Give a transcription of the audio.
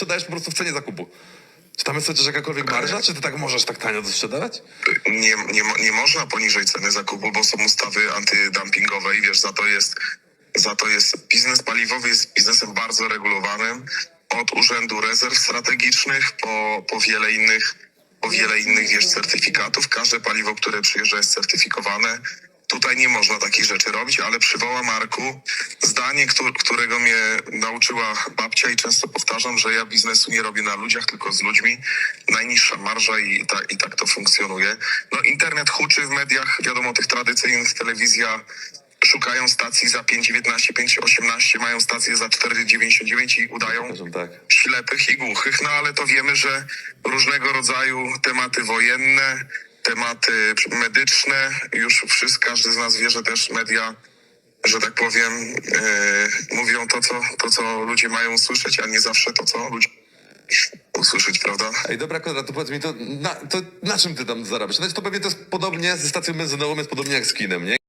sprzedajesz po prostu w cenie zakupu. Czy tam jest chociaż jakakolwiek marża? Czy ty tak możesz tak tanio to sprzedawać? nie, nie, nie można poniżej ceny zakupu, bo są ustawy antydumpingowe i wiesz, za to jest, za to jest biznes paliwowy jest biznesem bardzo regulowanym od Urzędu Rezerw Strategicznych po, po wiele innych, po wiele innych wiesz, certyfikatów. Każde paliwo, które przyjeżdża jest certyfikowane. Tutaj nie można takich rzeczy robić, ale przywoła Marku zdanie, któ- którego mnie nauczyła babcia i często powtarzam, że ja biznesu nie robię na ludziach, tylko z ludźmi. Najniższa marża i, ta, i tak to funkcjonuje. No internet huczy w mediach, wiadomo, tych tradycyjnych, telewizja szukają stacji za 5,19, 5,18, mają stacje za 4,99 i udają tak. ślepych i głuchych, no ale to wiemy, że różnego rodzaju tematy wojenne, tematy medyczne, już wszystko, każdy z nas wie, że też media, że tak powiem, e, mówią to co, to, co ludzie mają usłyszeć, a nie zawsze to, co ludzie usłyszeć, prawda? Ej, dobra, Konrad, to powiedz mi, to na, to na czym ty tam zarabiasz? Znaczy, to pewnie to jest podobnie, ze stacją benzynową jest podobnie jak z kinem, nie?